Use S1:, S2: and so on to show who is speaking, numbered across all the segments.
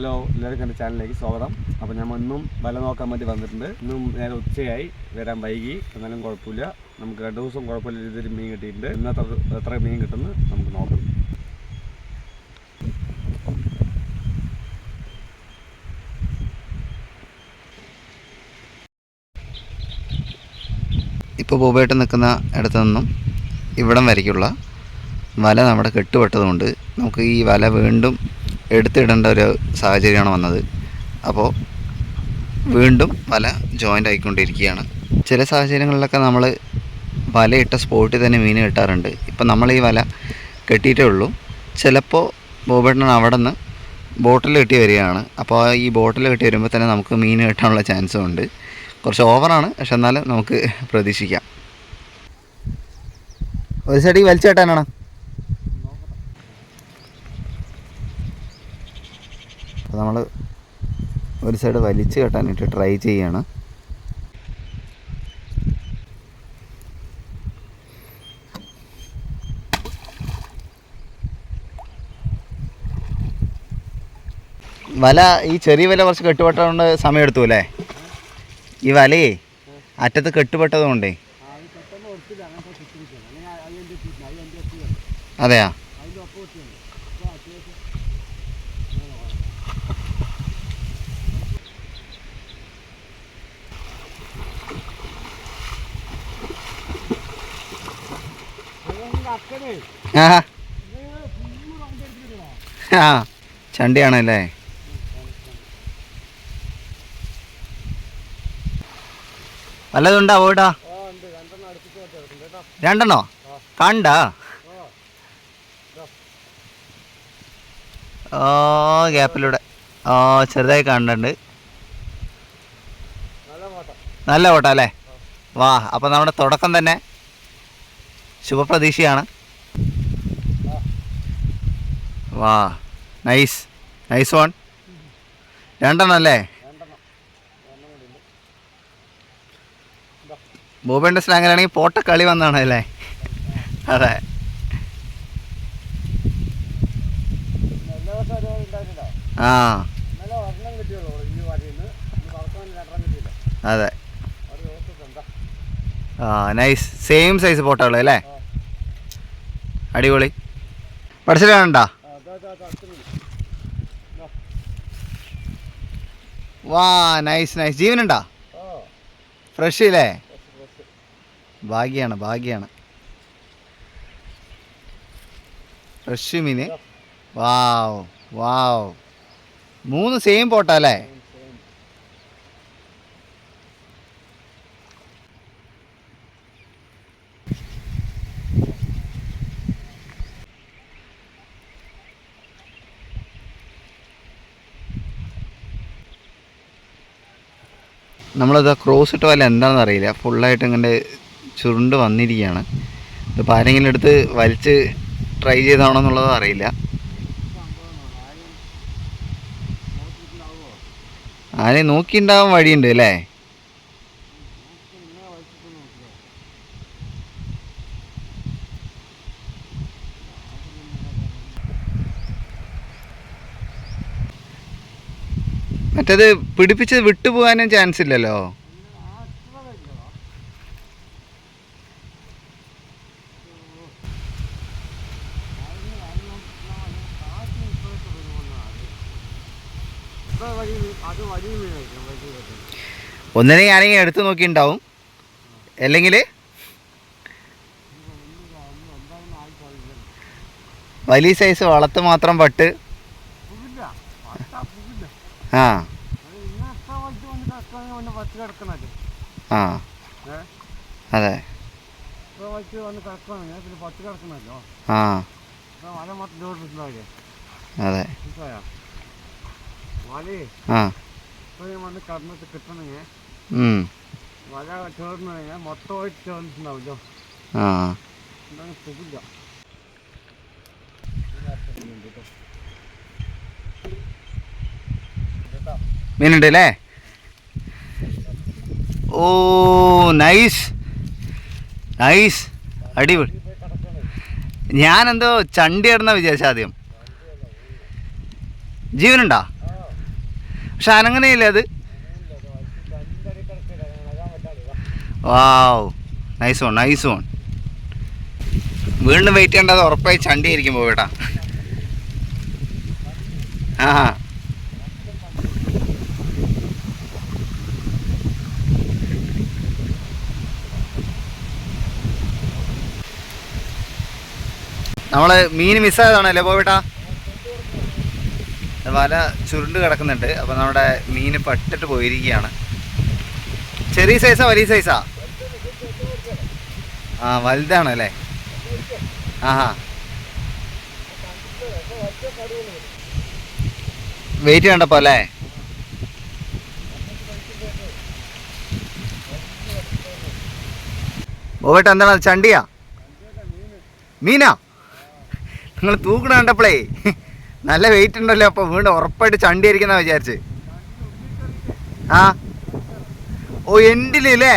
S1: Hello എല്ലാവർക്കും എന്റെ ചാനലിലേക്ക് സ്വാഗതം. അപ്പോൾ ഞാൻ ഇന്നും വില നോക്കാൻ വേണ്ടി വന്നിട്ടുണ്ട്. ഇന്നും നേരെ ഉച്ചയായി വരാൻ വൈകി. എന്നാലും കുഴപ്പമില്ല. നമുക്ക് രണ്ട് ദിവസം കുഴപ്പമില്ല രീതിയിൽ മീൻ കിട്ടിയിട്ടുണ്ട്. ഇന്ന് എത്ര മീൻ കിട്ടുന്നു നമുക്ക് നോക്കാം.
S2: ഇപ്പോൾ ബോബേട്ട് നിൽക്കുന്ന ഇടത്തു നിന്നും ഇവിടം വരയ്ക്കുള്ള വല നമ്മുടെ കെട്ടുപെട്ടതുകൊണ്ട് നമുക്ക് ഈ വല വീണ്ടും എടുത്തിടേണ്ട ഒരു സാഹചര്യമാണ് വന്നത്. അപ്പോൾ വീണ്ടും വല ജോയിന്റ് ആയിക്കൊണ്ടിരിക്കുകയാണ്. ചില സാഹചര്യങ്ങളിലൊക്കെ നമ്മൾ വലയിട്ട സ്പോട്ടിൽ തന്നെ മീൻ കിട്ടാറുണ്ട്. ഇപ്പം നമ്മൾ ഈ വല കെട്ടിയിട്ടേ ഉള്ളൂ. ചിലപ്പോൾ ബോബേട്ടൻ അവിടെ നിന്ന് ബോട്ടിൽ കെട്ടി വരികയാണ്. അപ്പോൾ ഈ ബോട്ടിൽ കെട്ടി വരുമ്പോൾ തന്നെ നമുക്ക് മീൻ കിട്ടാനുള്ള ചാൻസും ഉണ്ട്. കുറച്ച് ഓവറാണ് പക്ഷെ എന്നാലും നമുക്ക് പ്രതീക്ഷിക്കാം. ഒരു സൈഡിൽ വലിച്ചു അപ്പോൾ നമ്മൾ ഒരു സൈഡ് വലിച്ചു കെട്ടാനായിട്ട് ട്രൈ ചെയ്യാണ്. വല ഈ ചെറിയ വല കുറച്ച് കെട്ടുപെട്ടതുകൊണ്ട് സമയമെടുത്തു അല്ലേ? ഈ വലയേ അറ്റത്ത് കെട്ടുപെട്ടതുകൊണ്ടേ. അതെയാ? ആ. ചണ്ടിയാണല്ലേ? വല്ലതുണ്ടോ പോയിട്ടാ രണ്ടെണ്ണോ കണ്ട? ഓ ഗ്യാപ്പിലൂടെ. ഓ ചെറുതായി കണ്ടുണ്ട് നല്ല ഓട്ടം അല്ലേ? വാ അപ്പം നമ്മുടെ തുടക്കം തന്നെ. ശുഭപ്രതീക്ഷയാണ്. വാ നൈസ് നൈസ് വൺ രണ്ടെണ്ണം അല്ലേ? ബോബേന്റെ സ്ലാങ്ങിലാണെങ്കിൽ കളി വന്നാണ് അല്ലേ? അതെ. ആ. അതെ. ആ നൈസ് സെയിം സൈസ് പോട്ടകൾ അല്ലേ അടിപൊളി. പഠിച്ചിട്ടാണ്ടാ വാ നൈസ് നൈസ് ജീവനുണ്ടാ? ഫ്രഷ് ഇല്ലേ? ഭാഗ്യാണ് ഭാഗ്യാണ്. ഫ്രഷ് മീന്. വാവ് വാവ് മൂന്ന് സെയിം പോട്ടാ അല്ലേ? നമ്മളത് ക്രോസ് ഇട്ട വല്ല എന്താണെന്ന് അറിയില്ല. ഫുള്ളായിട്ട് ഇങ്ങനെ ചുരുണ്ട് വന്നിരിക്കുകയാണ്. ഇതിപ്പോൾ ആരെങ്കിലും എടുത്ത് വലിച്ച് ട്രൈ ചെയ്താണോ എന്നുള്ളത് അറിയില്ല. ആരെയും നോക്കിയിട്ടുണ്ടാകാൻ വഴിയുണ്ട് അല്ലേ? മറ്റേത് പിടിപ്പിച്ച് വിട്ടുപോകാനും ചാൻസ് ഇല്ലല്ലോ? ഒന്നിനെ ആരെങ്കിലും എടുത്തു നോക്കിയിട്ടുണ്ടാവും. അല്ലെങ്കിൽ വലിയ സൈസ് വളത്ത് മാത്രം പട്ട് ആ. ആ. അതെ. ആ. അതെ. ആ.
S1: മൊത്തമായിട്ട് ചേർന്നിട്ടുണ്ടാവുമല്ലോ
S2: ആ.
S1: സുഖില്ല
S2: മീനുണ്ട് അല്ലേ ഓ നൈസ് നൈസ് അടിപൊളി. ഞാനെന്തോ ചണ്ടി ഇടുന്ന വിചാരിച്ച ആദ്യം. ജീവനുണ്ടോ? പക്ഷെ അനങ്ങനെയില്ല അത്? Wow nice on nice on വീണ്ടും വെയിറ്റ് ചെയ്യേണ്ടത് ഉറപ്പായി ചണ്ടിയായിരിക്കും പോവേട്ടാ. ആ നമ്മൾ മീൻ മിസ്സായതാണല്ലേ പോവേട്ടാ വല ചുരുണ്ട് കിടക്കുന്നുണ്ട്. അപ്പോൾ നമ്മുടെ മീൻ പട്ടിട്ട് പോയിരിക്കുകയാണ്. ചെറിയ സൈസാ വലിയ സൈസാ? ആ വലുതാണ് അല്ലേ? ആഹാ. വെയിറ്റ് വേണ്ടപ്പോ അല്ലേ? ബോബേട്ട എന്താണ് ചണ്ടിയാ? മീനാ? നിങ്ങൾ തൂക്കണ കണ്ടപ്പോഴേ നല്ല വെയിറ്റ് ഉണ്ടല്ലോ അപ്പോൾ വീണ്ടും ഉറപ്പായിട്ട് ചണ്ടി ആയിരിക്കുന്ന വിചാരിച്ച്. ആ ഓ എൻഡിലല്ലേ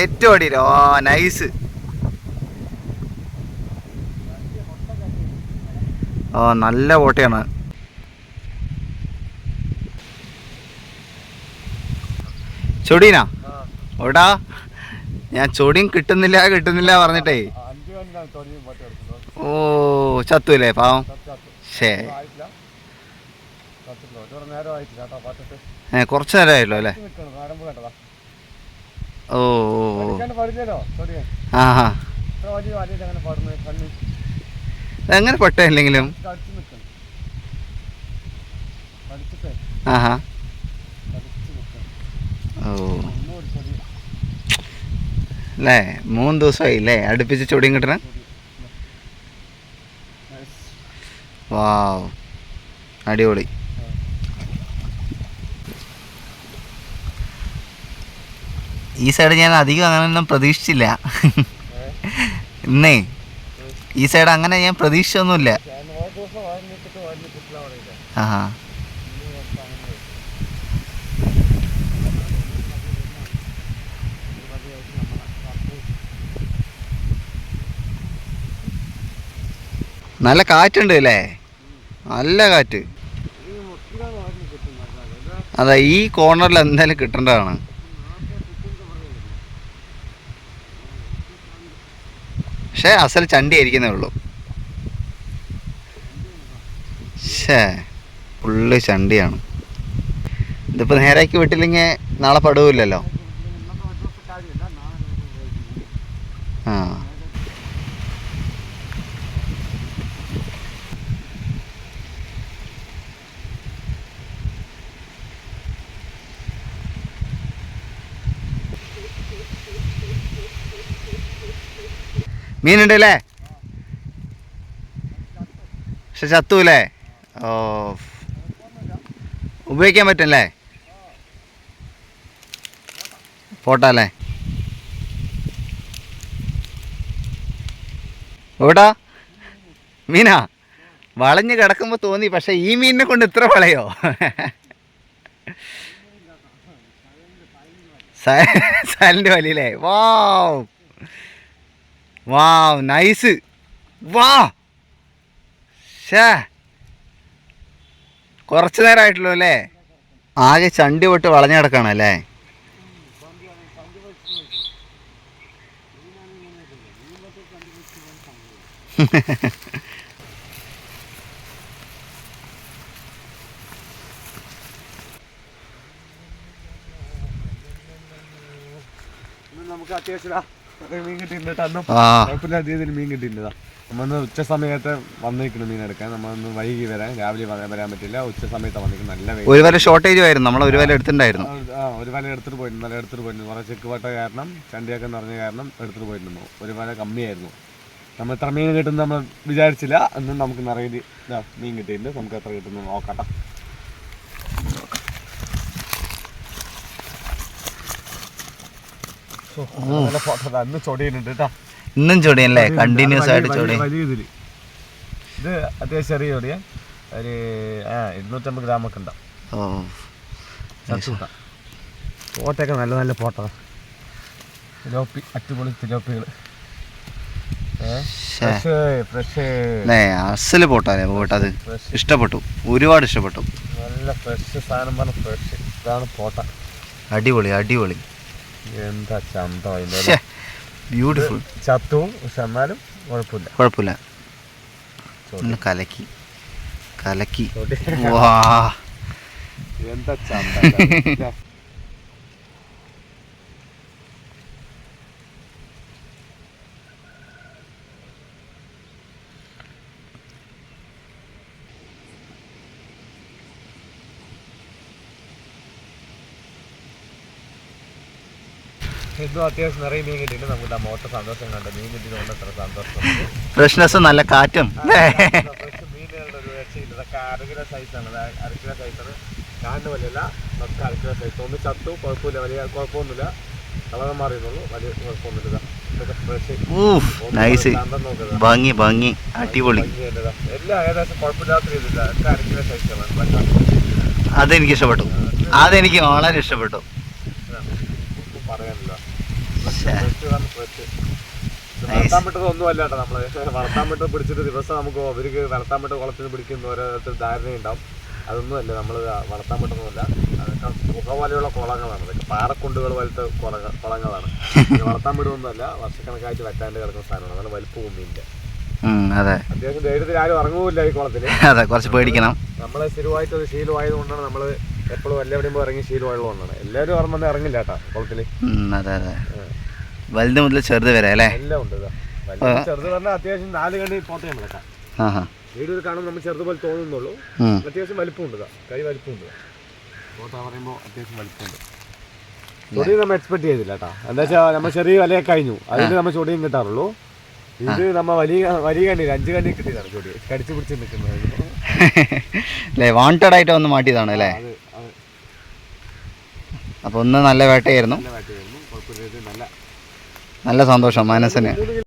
S2: ഏറ്റവും അടിയിലോ. ഓ നൈസ് ഓ നല്ല ഓട്ടയാണ് ചൊടീനാ? ഓടാ ഞാൻ ചൊടിയും കിട്ടുന്നില്ല കിട്ടുന്നില്ല പറഞ്ഞിട്ടേ. ഓ ചത്തുല്ലേ പാവം? ശേ ഏ കുറച്ച് നേരമായല്ലോ അല്ലേ? ഓ ആ എങ്ങനെ പെട്ടില്ലെങ്കിലും ആഹാ. ഓ. അല്ലേ മൂന്ന് ദിവസമായി അല്ലേ അടുപ്പിച്ച് ചൊടിയും കിട്ടണം? വാവ്. അടിപൊളി. ഈ സൈഡ് ഞാൻ അധികം അങ്ങനെയൊന്നും പ്രതീക്ഷിച്ചില്ല. ഇന്നേ ഈ സൈഡ് അങ്ങനെ ഞാൻ പ്രതീക്ഷിച്ചൊന്നുമില്ല.
S1: ഞാൻ ഓരോ ദിവസം വാങ്ങിച്ചിട്ട് വാങ്ങി കിട്ടില്ല പറയില്ല
S2: ആഹാ
S1: ഇന്ന് ദിവസം അങ്ങനെ
S2: നല്ല കാറ്റുണ്ട് അല്ലേ? നല്ല കാറ്റ്. അതെ ഈ കോർണറിൽ എന്തായാലും കിട്ടേണ്ടതാണ്. പക്ഷേ അസൽ ചണ്ടി ആയിരിക്കുന്നേ ഉള്ളൂ. ഷേ ഫുള്ള് ചണ്ടിയാണ്. ഇതിപ്പോൾ നേരാക്കി വിട്ടില്ലെങ്കിൽ നാളെ പടുവില്ലല്ലോ. മീനുണ്ടല്ലേ? പക്ഷെ ചത്തൂല്ലേ? ഓ ഉപയോഗിക്കാൻ പറ്റല്ലേ പോട്ടല്ലേ? ഓടാ മീനാ? വളഞ്ഞ് കിടക്കുമ്പോൾ തോന്നി പക്ഷെ ഈ മീനിനെ കൊണ്ട് ഇത്ര വളയോ? സൈലന്റ് വലിയല്ലേ വാവ് വാവ് നൈസ് വാ ഷേ കുറച്ച് നേരമായിട്ടുള്ളൂ അല്ലേ? ആകെ ചണ്ടി വിട്ട് വളഞ്ഞു കിടക്കണം
S1: അല്ലേ? നമുക്ക് അത്യാവശ്യം മീൻ കിട്ടിയിട്ടുണ്ട്. അന്നും മീൻ നമ്മന്ന് ഉച്ച സമയത്ത് വന്നിരിക്കുന്നു മീൻ എടുക്കാൻ. നമ്മളൊന്ന് വൈകി വരാൻ. രാവിലെ വരാൻ പറ്റില്ല. ഉച്ച സമയത്ത് വന്നിരിക്കുന്നു നല്ല വെയിൽ
S2: ഒരു വല ഷോർട്ടേജ് ആയിരുന്നു. നമ്മൾ ഒരു വല എടുത്തിട്ടുണ്ടായിരുന്നു.
S1: ആ ഒരു വല എടുത്തിട്ട് പോയിരുന്നു. നല്ല എടുത്തിട്ട് പോയിരുന്നു. കുറേ ചെക്ക് വട്ട കാരണം ചണ്ടിയൊക്കെ നിറഞ്ഞ കാരണം എടുത്തിട്ട് പോയിരുന്നു. ഒരു വല കമ്മിയായിരുന്നു. നമ്മൾ ഇത്ര മീൻ കിട്ടുമെന്ന് നമ്മൾ വിചാരിച്ചില്ല. എന്നും നമുക്ക് നിറയെ മീൻ കിട്ടിയിട്ടുണ്ട്. നമുക്ക് എത്ര കിട്ടുന്നു നോക്കട്ടെ കേട്ടോ
S2: ഇന്നും ചൊടിയല്ലേ? കണ്ടിന്യൂസ് ആയിട്ട് ചൊടി.
S1: ഇത് അത്യാവശ്യം ചെറിയ ചൊടിയ. ഒരു ആ ഇരുന്നൂറ്റമ്പത് ഗ്രാമൊക്കെ ഉണ്ടാവും
S2: ഓ.
S1: ചത്തൂട്ട നല്ല നല്ല ഫോട്ടോ തിലോപ്പി അറ്റുപൊളി തിലോപ്പികൾ
S2: അസൽ പോട്ടാലേ പോട്ടത് ഇഷ്ടപ്പെട്ടു. ഒരുപാട് ഇഷ്ടപ്പെട്ടു.
S1: നല്ല ഫ്രഷ് സാധനം പറഞ്ഞ ഫ്രഷ് ഇതാണ് പോട്ട
S2: അടിപൊളി അടിപൊളി.
S1: എന്താ ചന്തം അതിന്റെ
S2: ബ്യൂട്ടിഫുൾ
S1: ചത്തുവും പക്ഷെ എന്നാലും കുഴപ്പമില്ല.
S2: കുഴപ്പമില്ല. ഒന്ന് കലക്കി. കലക്കി. വാ.
S1: എന്താ ചന്ത? ഇന്നും അത്യാവശ്യം നിറയെ മീൻ കിട്ടിയിട്ട് നമുക്ക് മോട്ട സന്തോഷം കണ്ട്. മീൻ കിട്ടിയതുകൊണ്ട് അത്ര സന്തോഷം.
S2: ഫ്രഷ്നെസ് നല്ല കാറ്റും.
S1: മീനുകളുടെ ഒരു രക്ഷയില്ല ഇതൊക്കെ അരകിലോ സൈസാണ് അരക്കിലോ സൈസാണ് കാണ്ട് വലിയല്ല. നമുക്ക് അരക്കിലോ സൈസ് ഒന്ന് ചത്തു. കുഴപ്പമില്ല. വലിയ കുഴപ്പമൊന്നുമില്ല. കളർ മാറിയുന്നുള്ളൂ വലിയ കുഴപ്പമൊന്നുമില്ല.
S2: ഭംഗി ഭംഗി. അടിപൊളി.
S1: എല്ലാം ഏകദേശം കുഴപ്പമില്ലാത്ത അരക്കിലോ സൈസാണ്
S2: അതെനിക്ക് ഇഷ്ടപ്പെട്ടു. അതെനിക്ക് വളരെ ഇഷ്ടപ്പെട്ടു.
S1: പറയാനില്ല. വളർത്താൻ വിട്ടത് ഒന്നും അല്ല കേട്ടോ നമ്മൾ. വളർത്താൻ വിട്ട് പിടിച്ചിട്ട് ദിവസം നമുക്ക് അവർക്ക് വളർത്താൻ കുളത്തിൽ നിന്ന് പിടിക്കുന്ന ഓരോരുത്തർ ധാരണയുണ്ടാവും അതൊന്നുമല്ല നമ്മൾ വളർത്താൻ വിട്ടൊന്നുമല്ല അതൊക്കെ പുക പോലെയുള്ള കുളങ്ങളാണ്. അതൊക്കെ പാറക്കുണ്ടുകൾ പോലത്തെ കുളങ്ങൾ കുളങ്ങളാണ്. വളർത്താൻ വിടുന്നതല്ല വർഷക്കണക്കായിട്ട് വറ്റാണ്ട് കിടക്കുന്ന സാധനമാണ്. അതാണ് വലിപ്പം
S2: ഭൂമിയില്ല അതെ.
S1: അത്യാവശ്യം ധൈര്യത്തിൽ ആരും ഇറങ്ങുമില്ല ഈ കുളത്തിൽ
S2: അതെ കുറച്ച് പേടിക്കണം.
S1: നമ്മളെ സ്ഥിരമായിട്ട് ഒരു ശീലമായത് കൊണ്ടാണ് നമ്മൾ എപ്പോഴും എവിടെയും ഇറങ്ങി ഒന്നാണ്. എല്ലാവരും ഇറങ്ങുമ്പോൾ ഇറങ്ങില്ല കേട്ടോ കുളത്തിൽ.
S2: അതെ അതെ. വലുത് മുതൽ ചെറുത് വരെ അല്ലേ?
S1: എല്ലാം ഉണ്ട് ചെറുത് പറഞ്ഞാൽ അത്യാവശ്യം നാല് കണ്ടി പോത്തേ
S2: കേട്ടാ
S1: വീഡിയോയിൽ കാണുമ്പോൾ നമ്മൾ ചെറുതുപോലെ തോന്നുന്നുള്ളൂ.
S2: ഉം.
S1: അത്യാവശ്യം വലിപ്പമുണ്ട് കൈ വലിപ്പമുണ്ട് പോത്ത പറയുമ്പോൾ അത്യാവശ്യം വലിപ്പമുണ്ട്. ചൊടി നമ്മൾ എക്സ്പെക്ട് ചെയ്തില്ല കേട്ടാ. എന്താ വെച്ചാൽ നമ്മൾ ചെറിയ വലയൊക്കെ കഴിഞ്ഞു. അതിന് നമ്മൾ ചൊടിയും കിട്ടാറുള്ളൂ ഇത് നമ്മ വലിയ വലിയ കണ്ടി അഞ്ച് കണ്ടി കിട്ടിയതാണ് ചൊടി കടിച്ചു പിടിച്ച് നിൽക്കുന്നത്.
S2: അല്ലേ വാണ്ടഡ് ആയിട്ട് വന്ന് മാറ്റിയതാണ് അല്ലേ? അപ്പോൾ ഒന്ന് നല്ല വേട്ടയായിരുന്നു. നല്ല സന്തോഷം മനസ്സിന്.